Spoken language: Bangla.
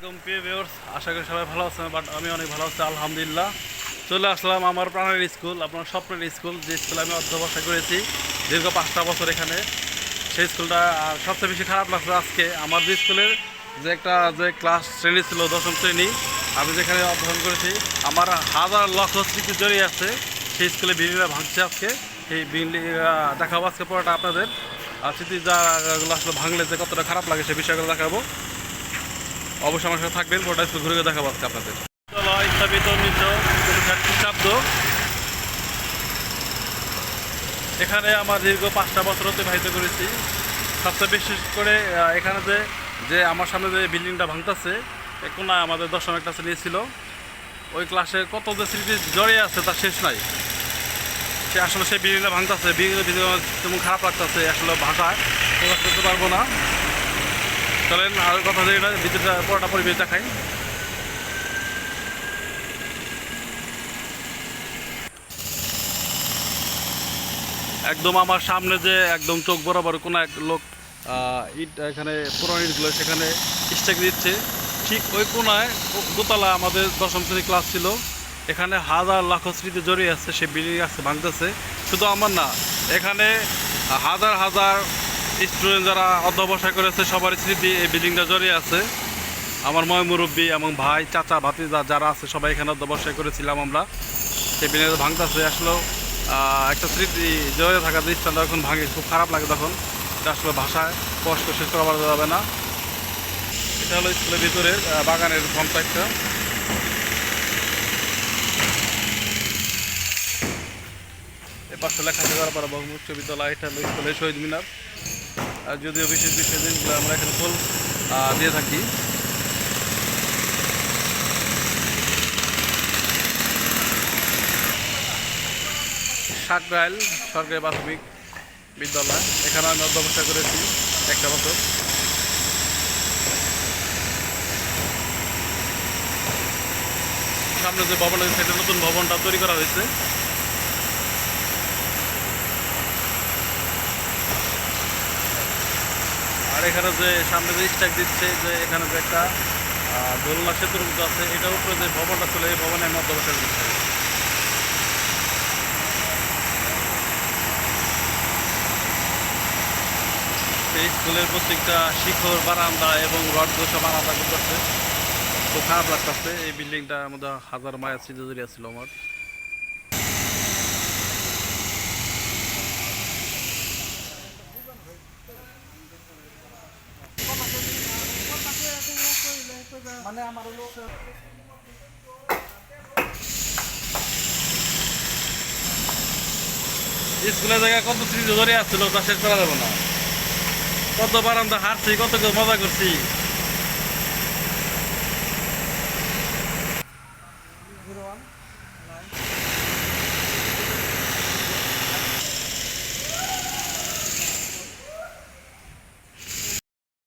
একদম প্রিয় ভিউয়ার্স আশা করি সবাই ভালো আছেন বাট আমি অনেক ভালো আছি, আলহামদুলিল্লাহ। চলে আসলাম আমার প্রাণের স্কুল আপনার স্বপ্নের স্কুল যে স্কুলে আমি অধ্যবসা করেছি দীর্ঘ পাঁচটা বছর এখানে। সেই স্কুলটা সবচেয়ে বেশি খারাপ লাগছে আজকে, আমার যে স্কুলের যে একটা, যে ক্লাস শ্রেণি ছিল, দশম শ্রেণি, আমি যেখানে অধ্যয়ন করেছি, আমার হাজার লক্ষ স্মৃতি জড়িয়ে আছে, সেই স্কুলে বিল্ডিংটা ভাঙছে আজকে। সেই বিল্ডিং দেখাবো আজকে পড়াটা আপনাদের। আর স্মৃতি যাগুলো আসলে ভাঙলে যে কতটা খারাপ লাগে সেই বিষয়গুলো দেখাবো। অবশ্যই আমার সাথে থাকবেন। স্কুল ঘুরে ঘুরে দেখাবো আজকে আপনাদের। এখানে আমার দীর্ঘ পাঁচটা বছর অতিবাহিত করেছি। সবচেয়ে বিশেষ করে এখানে যে যে আমার সামনে যে বিল্ডিংটা ভাঙতেছে কোনায় আমাদের দশম একটা শ্রেণি ছিল ওই ক্লাসে কত যে স্মৃতি জড়িয়ে আছে তার শেষ নাই। সে আসলে সেই বিল্ডিংটা ভাঙতেছে। বিল্ডিং খারাপ লাগতেছে, আসলে ভাষায় প্রকাশ করতে পারব না। চলেন, আর কথা বলি না, ভিতরটা পুরোটা পরিবেশ দেখাই। একদম আমার সামনে যে একদম চোখ বরাবর কোনো এক লোক ইট এখানে পুরানো ইটগুলো সেখানে স্টেক দিচ্ছে। ঠিক ওই কোনায় দোতলা আমাদের দশম শ্রেণি ক্লাস ছিল। এখানে হাজার লাখ স্মৃতি জড়িয়ে আছে, সে বিল্ডিং আছে, ভাঙতেছে। শুধু আমার না, এখানে হাজার হাজার স্টুডেন্ট যারা অধ্যবসায় করেছে সবার স্মৃতি এই বিল্ডিংটা জড়িয়ে আছে। আমার ময় মুরব্বী এবং ভাই, চাচা, ভাতিজা যারা আছে, সবাই এখানে অধ্যবসায় করেছিলাম আমরা। সেই বিল্ডিংটা ভাঙতেছে আসলে একটা স্মৃতি জড়িয়ে থাকা স্থানটা যখন ভাঙে, খুব খারাপ লাগে তখন। এটা আসলে ভাষায় কষ্ট শেষ করা যাবে না। এটা হলো স্কুলের ভিতরে বাগানের ফ্রন্ট সাইডটা এ পাশে করার পর বহু উচ্চ বিদ্যালয়, এটা হলো স্কুলের শহীদ মিনার। যদিও বিশেষ বিশেষ দিনগুলো আমরা এখানে ফুল দিয়ে থাকি। সাকরাইল সরকারি প্রাথমিক বিদ্যালয়। এখানে আমি অধ্যবসা করেছি একটা বছর। সামনে যে ভবন আছে, সেটা নতুন ভবনটা তৈরি করা হয়েছে। আর এখানে যে সামনে যে স্ট্যাক দিচ্ছে যে এখানে যে একটা দোলনা সেতুর মতো আছে এটার উপরে যে ভবনটা ছিল, এই ভবনে আমি অধ্যবসা করেছি এই স্কুলের প্রত্যেকটা শিখর বারান্দা এবং রড সব আলাদা করতেছে। খুব খারাপ লাগতেছে, এই বিল্ডিংটার আমাদের হাজার মায়া স্মৃতি জড়িয়ে ছিল আমার। মানে আমার হলো স্কুলের জায়গায় কত স্মৃতি ধরে আসছিল তা শেষ করা যাবে না কতবার আমরা হারছি কত মজা করছি Zero.